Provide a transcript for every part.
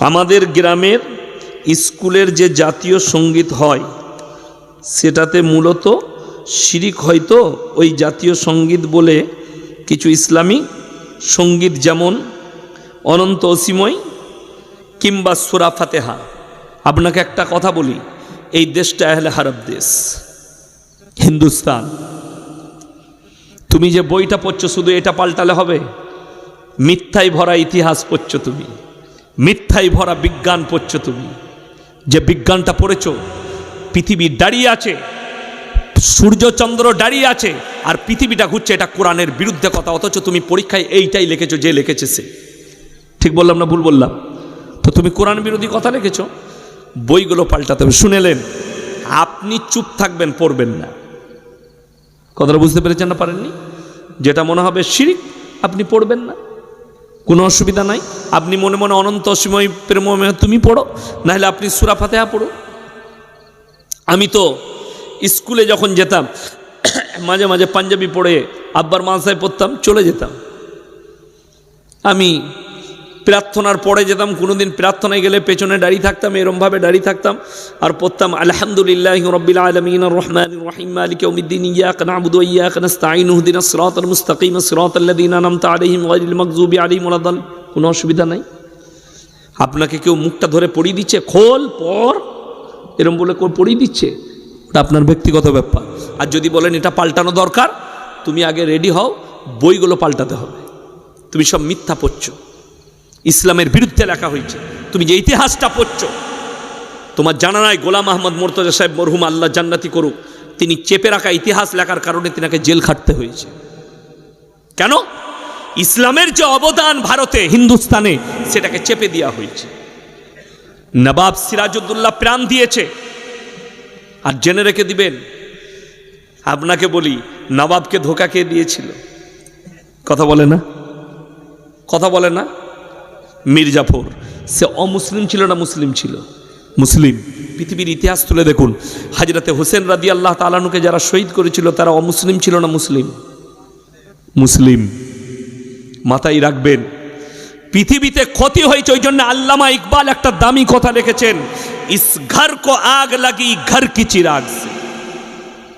আমাদের গ্রামের স্কুলের যে জাতীয় সংগীত হয়, সেটাতে মূলত শিরিক হয়তো ওই জাতীয় সংগীত বলে কিছু ইসলামী সংগীত যেমন অনন্ত অসীময় কিংবা সুরা ফাতেহা। আপনাকে একটা কথা বলি, এই দেশটা আহলে হারব দেশ, হিন্দুস্তান। তুমি যে বইটা পড়ছো শুধু এটা পাল্টালে হবে? মিথ্যায় ভরা ইতিহাস পড়ছো তুমি। মিথ্যায় ভরা বিজ্ঞান পড়ছো তুমি। যে বিজ্ঞানটা পড়েছ, পৃথিবী দাঁড়িয়ে আছে সূর্যচন্দ্র দাঁড়িয়ে আছে, আর পৃথিবীটা ঘুরছে এটা কোরআনের বিরুদ্ধে কথা, অথচ তুমি পরীক্ষায় এইটাই লিখেছো, যে লিখেছে সে। ঠিক বললাম না, ভুল বললাম? তো তুমি কোরআন বিরোধী কথা লিখেছ, বইগুলো পাল্টাতে হবে। শুনেলেন, আপনি চুপ থাকবেন, পড়বেন না। কথাটা বুঝতে পেরেছেন না, পারেননি? যেটা মনে হবে শিরিক, আপনি পড়বেন না। কোনো অসুবিধা নাই। আপনি মনে মনে অনন্ত অসীময় প্রেমময় তুমি পড়ো, নাহলে আপনি সুরা ফাতেহা পড়ো। আমি তো স্কুলে যখন যেতাম, মাঝে মাঝে পাঞ্জাবি পড়ে আব্বার মাসায় পড়তাম, চলে যেতাম। আমি প্রার্থনার পরে যেতাম, কোনোদিন প্রার্থনায় গেলে পেছনে দাঁড়িয়ে থাকতাম, এরমভাবে দাঁড়িয়ে থাকতাম। আর পড়তাম, আলহামদুলিল্লাহ রব্বিল আলমিন রহমান রহিম, মালিক উমিদ্দিন ইয়াক নাবুদু ইয়াক নাস্তাইন উহদিন সিরাতাল মুস্তাকিম আনআমতা আলাইহিম গায়রিল মাগযুবি আলাইহিম ওয়ালাদ কোনো অসুবিধা নাই। আপনাকে কেউ মুখটা ধরে পড়িয়ে দিচ্ছে, খোল পর এরম বলে পড়িয়ে দিচ্ছে ওটা আপনার ব্যক্তিগত ব্যাপার। আর যদি বলেন, এটা পাল্টানো দরকার, তুমি আগে রেডি হও, বইগুলো পাল্টাতে হবে। তুমি সব মিথ্যা পড়ছো। ইসলামের বিরুদ্ধে লেখা হয়েছে। তুমি যে ইতিহাসটা পড়ছ, তোমার জানা নাই গোলাম আহমদ মোর্তজা সাহেব মরহুম আল্লাহ জান্নাতি করুক, তিনি চেপে রাখা ইতিহাস লেখার কারণে তিনাকে জেল খাটতে হয়েছে। কেন? ইসলামের যে অবদান ভারতে, হিন্দুস্তানে, সেটাকে চেপে দেওয়া হয়েছে। নবাব সিরাজউদ্দৌল্লাহ প্রাণ দিয়েছে। আর জেনে রেখে দিবেন, আপনাকে বলি, নবাবকে ধোকা কে দিয়েছিল? কথা বলে না? কথা বলে না? মির্জাফর। সে অমুসলিম ছিল না মুসলিম ছিল? মুসলিম। পৃথিবীর ইতিহাস তুলে দেখুন হাজরাতে হোসেন রাদি আল্লাহ তালানুকে যারা শহীদ করেছিল তারা অমুসলিম ছিল না মুসলিম? মুসলিম। মাথায় রাখবেন পৃথিবীতে ক্ষতি হয়েছে ওই জন্য আল্লামা ইকবাল একটা দামি কথা লিখেছেন ইস ঘর কো আগ লাগি ঘর কি চিরাগ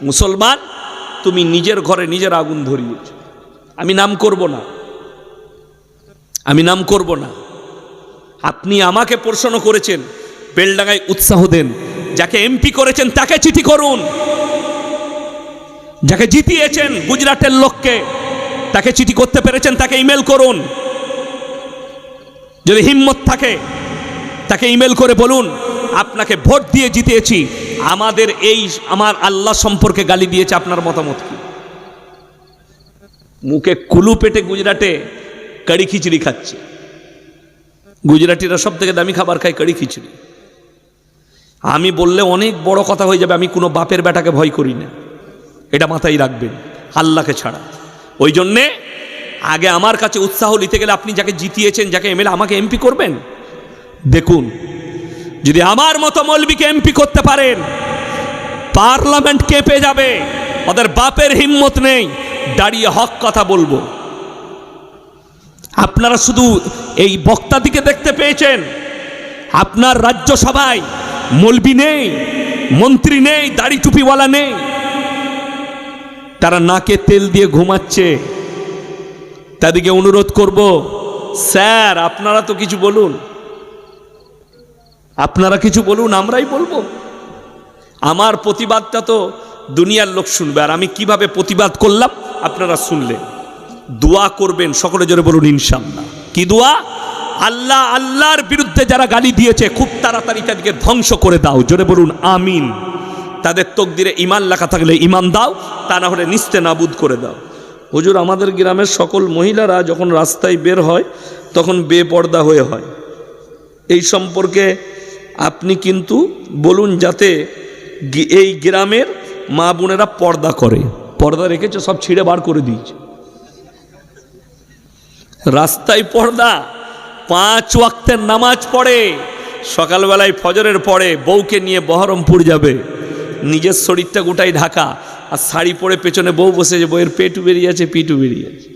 মুসলমান তুমি নিজের ঘরে নিজের আগুন ধরিয়েছ। আমি নাম করব না। আমি নাম করব না। আপনি আমাকে প্রশ্ন করেছেন, বেলডাঙ্গায় উৎসাহ দেন। যাকে এমপি করেছেন, তাকে চিঠি করুন। যাকে জিতিয়েছেন গুজরাটের লোককে, তাকে চিঠি করতে পেরেছেন, তাকে ইমেল করুন। যদি হিম্মত থাকে, তাকে ইমেল করে বলুন, আপনাকে ভোট দিয়ে জিতিয়েছি। আমাদের এই, আমার আল্লাহ সম্পর্কে গালি দিয়েছে, আপনার মতামত কি? মুখে কুলু পেটে গুজরাটে কারি খিচুড়ি খাচ্ছে। গুজরাটিরা সব থেকে দামি খাবার খায় কারি খিচুড়ি। আমি বললে অনেক বড় কথা হয়ে যাবে, আমি কোনো বাপের বেটাকে ভয় করি না। এটা মাথায় রাখবেন, আল্লাহকে ছাড়া। ওই জন্যে আগে আমার কাছে উৎসাহ নিতে গেলে আপনি যাকে জিতিয়েছেন, যাকে এমএলএ আমাকে এমপি করবেন? দেখুন, যদি আমার মতো মৌলবীকে এমপি করতে পারেন, পার্লামেন্ট কেঁপে যাবে? ওদের বাপের হিম্মত নেই, দাঁড়িয়ে হক কথা বলব। আপনারা শুধু এই বক্তাদিকে দেখতে পেয়েছেন। আপনার রাজ্যসভায় মলবি নেই, মন্ত্রী নেই, দাড়ি টুপিওয়ালা নেই। তারা নাকে তেল দিয়ে ঘুমাচ্ছে। তাদেরকে অনুরোধ করব, স্যার, আপনারা তো কিছু বলুন। আপনারা কিছু বলুন, আমরাই বলব। আমার প্রতিবাদটা তো দুনিয়ার লোক শুনবে, আর আমি কীভাবে প্রতিবাদ করলাম, আপনারা শুনলেন। দোয়া করবেন, সকলে জোরে বলুন ইনশাল্লাহ কি দোয়া? আল্লাহ, আল্লাহর বিরুদ্ধে যারা গালি দিয়েছে, খুব তাড়াতাড়ি তাদেরকে ধ্বংস করে দাও। জোরে বলুন, আমিন। তাদের তকদিরে ইমান লেখা থাকলে ইমান দাও, তা না হলে নিস্তে নাবুদ করে দাও। হুজুর, আমাদের গ্রামের সকল মহিলারা যখন রাস্তায় বের হয়, তখন বেপর্দা হয়ে হয়। এই সম্পর্কে আপনি কিন্তু বলুন, যাতে এই গ্রামের মা বোনেরা পর্দা করে। পর্দা রেখেছে, সব ছিঁড়ে বার করে দিয়েছে। রাস্তায় পর্দা, পাঁচ ওয়াক্তের নামাজ পড়ে, সকালবেলায় ফজরের পরে বউকে নিয়ে বহরমপুর যাবে। নিজের শরীরটা গোটাই ঢাকা, আর শাড়ি পরে পেছনে বউ বসেছে বউয়ের পেটু বেরিয়ে আছে, পিটু বেরিয়ে আছে।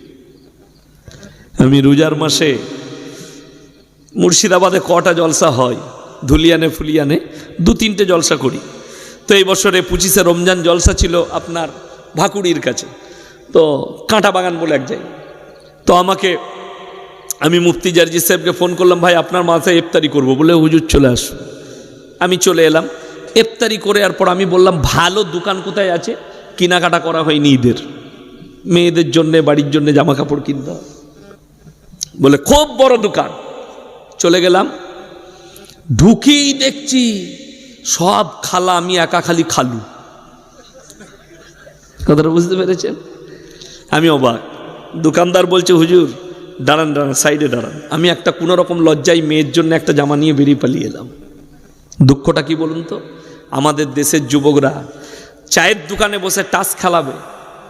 আমি রোজার মাসে মুর্শিদাবাদে কটা জলসা হয়, ধুলিয়ানে, ফুলিয়ানে, দু তিনটে জলসা করি। তো এই বছরে পঁচিশে রমজান জলসা ছিল আপনার ভাকুড়ির কাছে, তো কাঁটা বাগান বলে এক জায়গায়। তো আমাকে আমি মুফতি জার্জি সাহেবকে ফোন করলাম, ভাই, আপনার মাথায় ইফতারি করব। বলে, হুজুর, চলে আসুন। আমি চলে এলাম। ইফতারি করে আর পর আমি বললাম, ভালো দোকান কোথায় আছে? কেনাকাটা করা হয়নি ঈদের। মেয়েদের জন্যে, বাড়ির জন্যে জামা কাপড় কিনতে বলে, খুব বড় দোকান। চলে গেলাম। ঢুকেই দেখছি সব খালা, আমি একা খালি খালু। কথাটা বুঝতে পেরেছেন? আমি অবাক। দোকানদার বলছে, হুজুর দাঁড়ান দাঁড়ান সাইডে দাঁড়ান। আমি একটা কোনো রকম লজ্জায় মেয়ের জন্য একটা জামা নিয়ে বেরিয়ে পালিয়ে এলাম। দুঃখটা কি বলুন তো? আমাদের দেশের যুবকরা চায়ের দোকানে বসে টাস খেলাবে,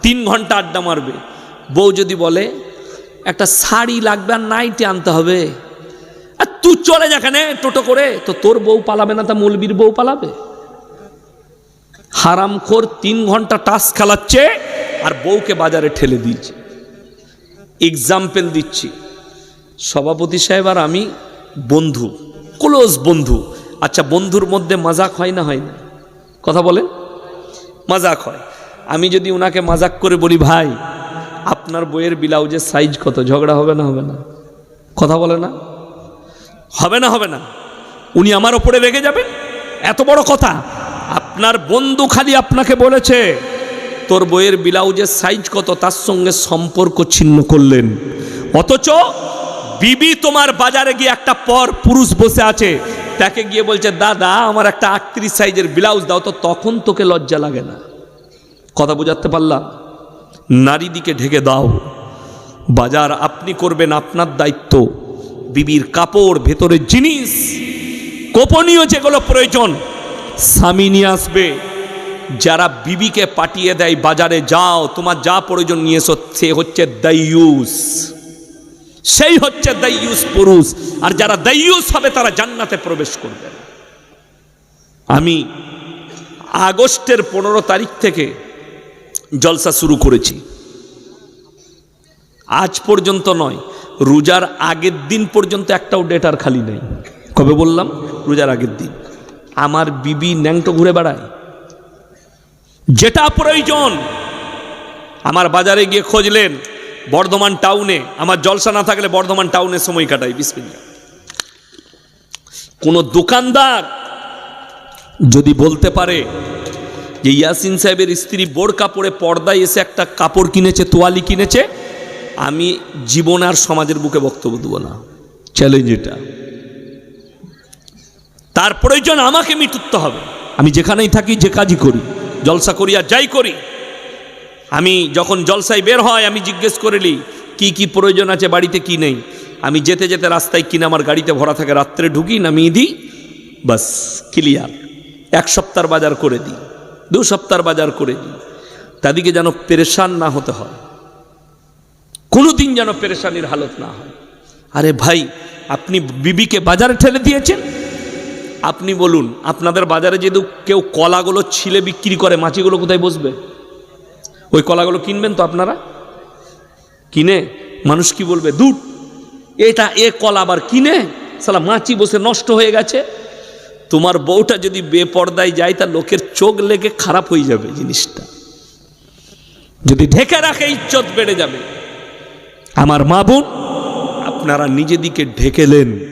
তিন ঘণ্টা আড্ডা মারবে। বউ যদি বলে, একটা শাড়ি লাগবে আর নাইটি আনতে হবে। আর তুই চলে যেখানে টোটো করে, তো তোর বউ পালাবে না, তা মৌলবীর বউ পালাবে? হারামখোর তিন ঘণ্টা টাস খেলাচ্ছে আর বউকে বাজারে ঠেলে দিয়েছে। এক্সাম্পল দিচ্ছি। সভাপতি সাহেব আর আমি বন্ধু ক্লোজ বন্ধু। আচ্ছা বন্ধুর মধ্যে মাজাক হয় না হয় না? কথা বলেন। মাজাক হয়। আমি যদি ওনাকে মাজাক করে বলি, ভাই, আপনার বইয়ের ব্লাউজের সাইজ কত? ঝগড়া হবে না হবে না? কথা বলে না? হবে না হবে না। উনি আমার ওপরে রেগে যাবেন? এত বড় কথা। আপনার বন্ধু খালি আপনাকে বলেছে তোর বইয়ের ব্লাউজের সাইজ কত? তার সঙ্গে সম্পর্ক ছিন্ন করলেন। অথচ বিবি তোমার বাজারে গিয়ে একটা পর পুরুষ বসে আছে। তাকে গিয়ে বলছে, দাদা, আমার একটা আটত্রিশ সাইজের ব্লাউজ দাও। তো তখন তোকে লজ্জা লাগে না। কথা বোঝাতে পারলাম? নারী দিকে ঢেকে দাও। বাজার আপনি করবেন আপনার দায়িত্ব। বিবির কাপড়, ভেতরের জিনিস, গোপনীয় যেগুলো প্রয়োজন, স্বামী নিয়ে আসবে। যারা বিবিকে পাঠিয়ে দেয় বাজারে, যাও, তোমার যা প্রয়োজন নিয়ে এসো, সে হচ্ছে দাইয়ুস সেই হচ্ছে দাইয়ুস পুরুষ। আর যারা দাইয়ুস হবে, তারা জান্নাতে প্রবেশ করবে আমি আগস্টের পনেরো তারিখ থেকে জলসা শুরু করেছি। আজ পর্যন্ত নয়, রোজার আগের দিন পর্যন্ত একটাও ডেট আর খালি নেই। কবে বললাম? রোজার আগের দিন। আমার বিবি ন্যাংটো ঘুরে বেড়ায়। যেটা প্রয়োজন। আমার বাজারে গিয়ে খুঁজলেন বর্ধমান টাউনে। আমার জলসা না থাকলে বর্ধমান টাউনে সময় কাটাই বিসমিল্লা কোনো দোকানদার যদি বলতে পারে যে ইয়াসিন সাহেবের স্ত্রী বোর কাপড়ে পর্দায় এসে একটা কাপড় কিনেছে, তোয়ালি কিনেছে, আমি জীবন আর সমাজের বুকে বক্তব্য দেবো না। চ্যালেঞ্জ এটা। তার প্রয়োজন আমাকে মিটুতে হবে। আমি যেখানেই থাকি যে কাজই করি। জলসা করি আর যাই করি। আমি যখন জলসায় বের হয়, আমি জিজ্ঞেস করিলি কি কি প্রয়োজন আছে বাড়িতে, কি নেই? আমি যেতে যেতে রাস্তায় কিনে আমার গাড়িতে ভরা থাকে, রাত্রে ঢুকি, নামিয়ে দিই, বাস ক্লিয়ার এক সপ্তাহ বাজার করে দিই, দু সপ্তাহ বাজার করে দিই। তাদেরকে যেন পেরেশান না হতে হয়। কোনো দিন যেন পেরেশানির হালত না হয়। আরে ভাই, আপনি বিবিকে বাজারে ঠেলে দিয়েছেন? আপনি বলুন, আপনাদের বাজারে যদি কেউ কলাগুলো ছিলে বিক্রি করে, মাছিগুলো কোথায় বসবে? ওই কলাগুলো কিনবেন তো আপনারা? কিনে? মানুষ কি বলবে? দুধ এটা এ কলা আবার কিনে? সালা মাছি বসে নষ্ট হয়ে গেছে। তোমার বউটা যদি বেপর্দায় যায় তা লোকের চোখ লেগে খারাপ হয়ে যাবে জিনিসটা। যদি ঢেকে রাখে, ইজ্জত বেড়ে যাবে। আমার মা বোন, আপনারা নিজেদিকে ঢেকেলেন